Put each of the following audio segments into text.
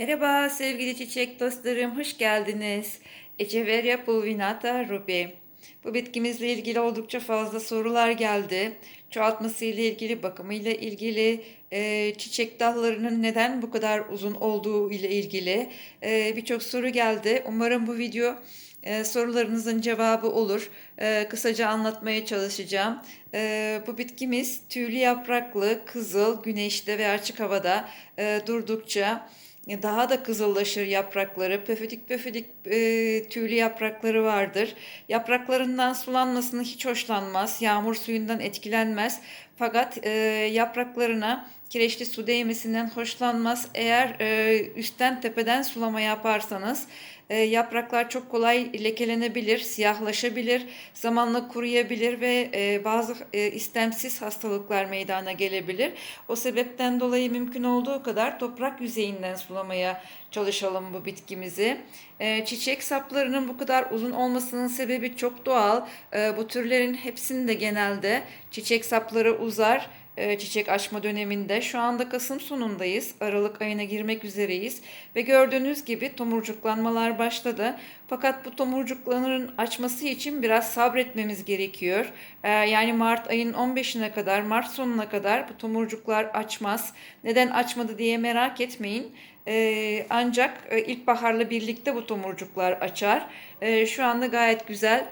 Merhaba sevgili çiçek dostlarım, hoş geldiniz. Echeveria pulvinata rubi. Bu bitkimizle ilgili oldukça fazla sorular geldi. Çoğaltması ile ilgili, bakımı ile ilgili, e, çiçek dallarının neden bu kadar uzun olduğu ile ilgili e, birçok soru geldi. Umarım bu video e, sorularınızın cevabı olur. E, kısaca anlatmaya çalışacağım. E, bu bitkimiz tüylü yapraklı, kızıl, güneşte ve açık havada e, durdukça daha da kızıllaşır yaprakları. Pöfüdik pöfüdik e, tüylü yaprakları vardır. Yapraklarından sulanmasını hiç hoşlanmaz. Yağmur suyundan etkilenmez. Fakat e, yapraklarına kireçli su değmesinden hoşlanmaz. Eğer e, üstten tepeden sulama yaparsanız yapraklar çok kolay lekelenebilir, siyahlaşabilir, zamanla kuruyabilir ve e, bazı e, istemsiz hastalıklar meydana gelebilir. O sebepten dolayı mümkün olduğu kadar toprak yüzeyinden sulamaya çalışalım bu bitkimizi. E, çiçek saplarının bu kadar uzun olmasının sebebi çok doğal. E, bu türlerin hepsinde genelde çiçek sapları uzar çiçek açma döneminde. Şu anda Kasım sonundayız. Aralık ayına girmek üzereyiz. Ve gördüğünüz gibi tomurcuklanmalar başladı. Fakat bu tomurcukların açması için biraz sabretmemiz gerekiyor. E, yani Mart ayın 15'ine kadar, Mart sonuna kadar bu tomurcuklar açmaz. Neden açmadı diye merak etmeyin. E, ancak ilkbaharla birlikte bu tomurcuklar açar. Şu anda gayet güzel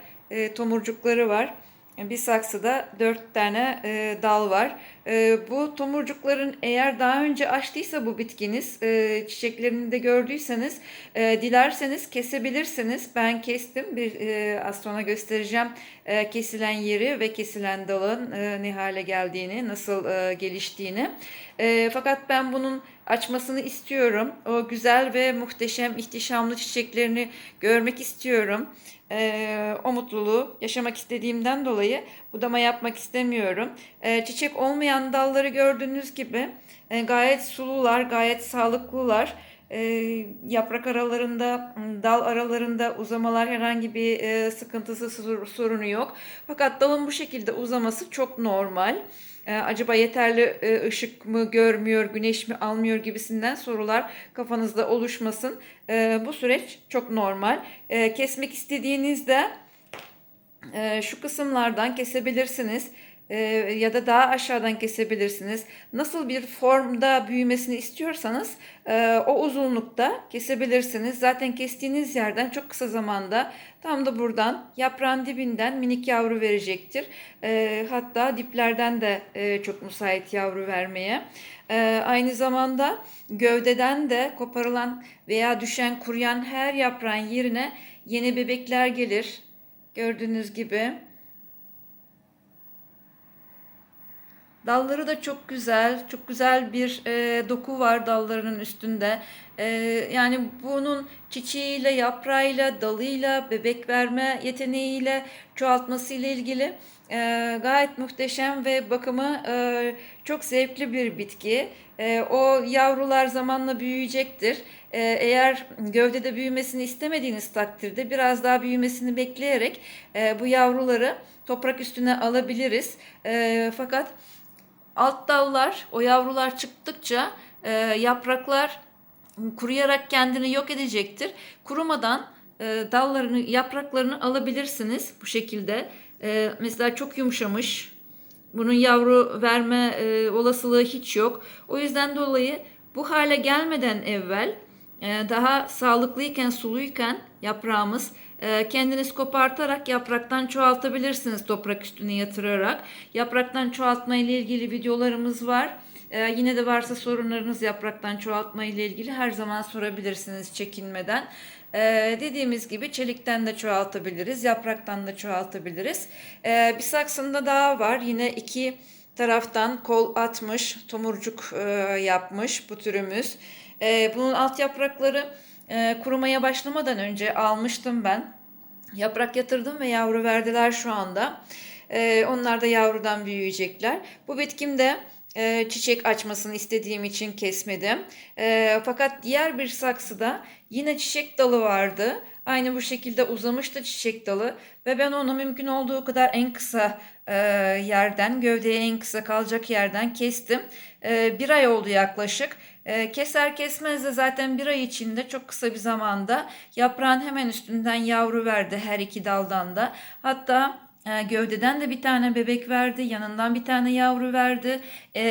tomurcukları var. Bir saksıda dört tane e, dal var. E, bu tomurcukların eğer daha önce açtıysa bu bitkiniz, e, çiçeklerini de gördüyseniz, e, dilerseniz kesebilirsiniz. Ben kestim. Bir e, az sonra göstereceğim e, kesilen yeri ve kesilen dalın e, ne hale geldiğini, nasıl e, geliştiğini. E, fakat ben bunun açmasını istiyorum. O güzel ve muhteşem, ihtişamlı çiçeklerini görmek istiyorum. E, o mutluluğu yaşamak istediğimden dolayı budama yapmak istemiyorum. E, çiçek olmayan dalları gördüğünüz gibi e, gayet sulular, gayet sağlıklılar. E, yaprak aralarında, dal aralarında uzamalar herhangi bir e, sıkıntısı, sorunu yok. Fakat dalın bu şekilde uzaması çok normal. E, acaba yeterli e, ışık mı görmüyor, güneş mi almıyor gibisinden sorular kafanızda oluşmasın. E, bu süreç çok normal. E, kesmek istediğinizde e, şu kısımlardan kesebilirsiniz e, ya da daha aşağıdan kesebilirsiniz. Nasıl bir formda büyümesini istiyorsanız e, o uzunlukta kesebilirsiniz. Zaten kestiğiniz yerden çok kısa zamanda tam da buradan yaprağın dibinden minik yavru verecektir. E, hatta diplerden de e, çok müsait yavru vermeye. E, aynı zamanda gövdeden de koparılan veya düşen kuruyan her yaprağın yerine yeni bebekler gelir. Gördüğünüz gibi. Dalları da çok güzel, çok güzel bir e, doku var dallarının üstünde. E, yani bunun çiçeğiyle, yaprağıyla, dalıyla, bebek verme yeteneğiyle, çoğaltması ile ilgili e, gayet muhteşem ve bakımı e, çok zevkli bir bitki. E, o yavrular zamanla büyüyecektir. E, eğer gövdede büyümesini istemediğiniz takdirde biraz daha büyümesini bekleyerek e, bu yavruları toprak üstüne alabiliriz. E, fakat alt dallar, o yavrular çıktıkça e, yapraklar kuruyarak kendini yok edecektir. Kurumadan e, dallarını, yapraklarını alabilirsiniz bu şekilde. E, mesela çok yumuşamış. Bunun yavru verme e, olasılığı hiç yok. O yüzden dolayı bu hale gelmeden evvel e, daha sağlıklıyken, suluyken yaprağımız kendiniz kopartarak yapraktan çoğaltabilirsiniz toprak üstüne yatırarak. Yapraktan çoğaltma ile ilgili videolarımız var. Ee, yine de varsa sorunlarınız yapraktan çoğaltma ile ilgili her zaman sorabilirsiniz çekinmeden. Ee, dediğimiz gibi çelikten de çoğaltabiliriz, yapraktan da çoğaltabiliriz. Ee, bir saksında daha var. Yine iki taraftan kol atmış, tomurcuk e, yapmış bu türümüz. Ee, bunun alt yaprakları e, kurumaya başlamadan önce almıştım ben. Yaprak yatırdım ve yavru verdiler şu anda. Ee, onlar da yavrudan büyüyecekler. Bu bitkimde e, çiçek açmasını istediğim için kesmedim. E, fakat diğer bir saksıda yine çiçek dalı vardı. Aynı bu şekilde uzamıştı çiçek dalı ve ben onu mümkün olduğu kadar en kısa e, yerden, gövdeye en kısa kalacak yerden kestim. E, bir ay oldu yaklaşık. E, keser kesmez de zaten bir ay içinde çok kısa bir zamanda yaprağın hemen üstünden yavru verdi her iki daldan da. Hatta gövdeden de bir tane bebek verdi, yanından bir tane yavru verdi. E,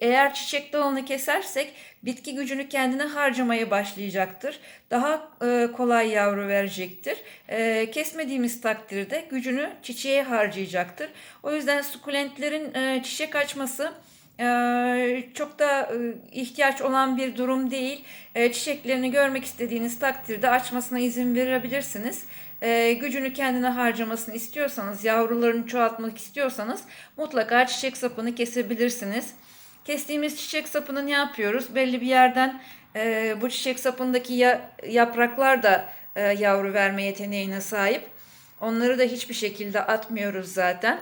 eğer çiçek dalını kesersek bitki gücünü kendine harcamaya başlayacaktır. Daha e, kolay yavru verecektir. E, kesmediğimiz takdirde gücünü çiçeğe harcayacaktır. O yüzden sukulentlerin e, çiçek açması ee, çok da e, ihtiyaç olan bir durum değil. Çiçeklerini görmek istediğiniz takdirde açmasına izin verebilirsiniz. Gücünü kendine harcamasını istiyorsanız, yavrularını çoğaltmak istiyorsanız mutlaka çiçek sapını kesebilirsiniz. Kestiğimiz çiçek sapını ne yapıyoruz? Belli bir yerden bu çiçek sapındaki ya, yapraklar da yavru verme yeteneğine sahip. Onları da hiçbir şekilde atmıyoruz zaten.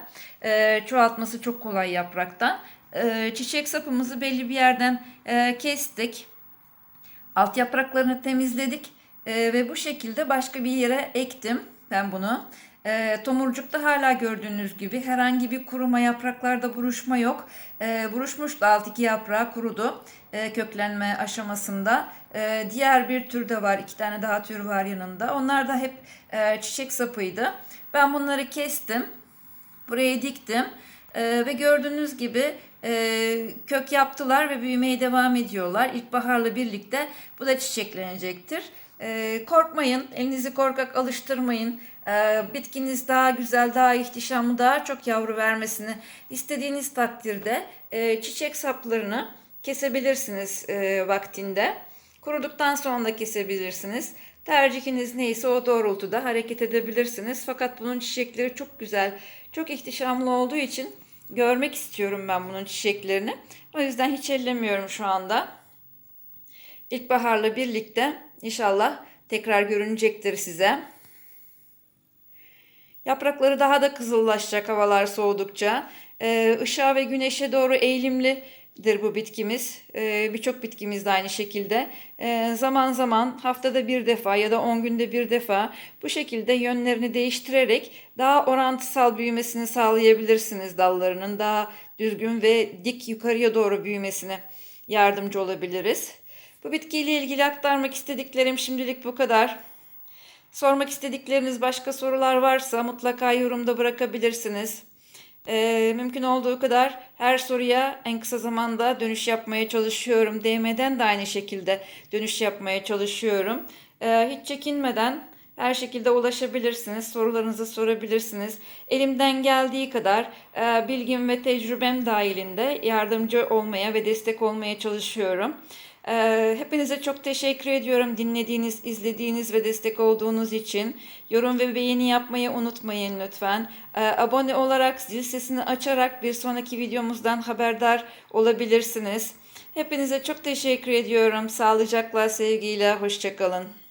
Çoğaltması çok kolay yapraktan. E, çiçek sapımızı belli bir yerden e, kestik. Alt yapraklarını temizledik e, ve bu şekilde başka bir yere ektim ben bunu. E, tomurcukta hala gördüğünüz gibi herhangi bir kuruma yapraklarda buruşma yok. E, buruşmuştu alt iki yaprağı kurudu e, köklenme aşamasında. E, diğer bir tür de var iki tane daha tür var yanında. Onlar da hep e, çiçek sapıydı. Ben bunları kestim. Buraya diktim. Ee, ve gördüğünüz gibi e, kök yaptılar ve büyümeye devam ediyorlar. İlkbaharla birlikte bu da çiçeklenecektir. Ee, korkmayın, elinizi korkak alıştırmayın. Ee, bitkiniz daha güzel, daha ihtişamlı, daha çok yavru vermesini istediğiniz takdirde e, çiçek saplarını kesebilirsiniz e, vaktinde. Kuruduktan sonra da kesebilirsiniz. Tercihiniz neyse o doğrultuda hareket edebilirsiniz. Fakat bunun çiçekleri çok güzel, çok ihtişamlı olduğu için görmek istiyorum ben bunun çiçeklerini. O yüzden hiç ellemiyorum şu anda. İlkbaharla birlikte inşallah tekrar görünecektir size. Yaprakları daha da kızıllaşacak havalar soğudukça. Ee, ışığa ve güneşe doğru eğilimlidir bu bitkimiz. Ee, Birçok bitkimiz de aynı şekilde. Ee, zaman zaman haftada bir defa ya da 10 günde bir defa bu şekilde yönlerini değiştirerek daha orantısal büyümesini sağlayabilirsiniz dallarının. Daha düzgün ve dik yukarıya doğru büyümesine yardımcı olabiliriz. Bu bitkiyle ilgili aktarmak istediklerim şimdilik bu kadar. Sormak istedikleriniz başka sorular varsa mutlaka yorumda bırakabilirsiniz. Ee, mümkün olduğu kadar her soruya en kısa zamanda dönüş yapmaya çalışıyorum. DM'den de aynı şekilde dönüş yapmaya çalışıyorum. Ee, hiç çekinmeden her şekilde ulaşabilirsiniz. Sorularınızı sorabilirsiniz. Elimden geldiği kadar e, bilgim ve tecrübem dahilinde yardımcı olmaya ve destek olmaya çalışıyorum. Hepinize çok teşekkür ediyorum dinlediğiniz, izlediğiniz ve destek olduğunuz için. Yorum ve beğeni yapmayı unutmayın lütfen. Abone olarak zil sesini açarak bir sonraki videomuzdan haberdar olabilirsiniz. Hepinize çok teşekkür ediyorum. Sağlıcakla, sevgiyle, hoşçakalın.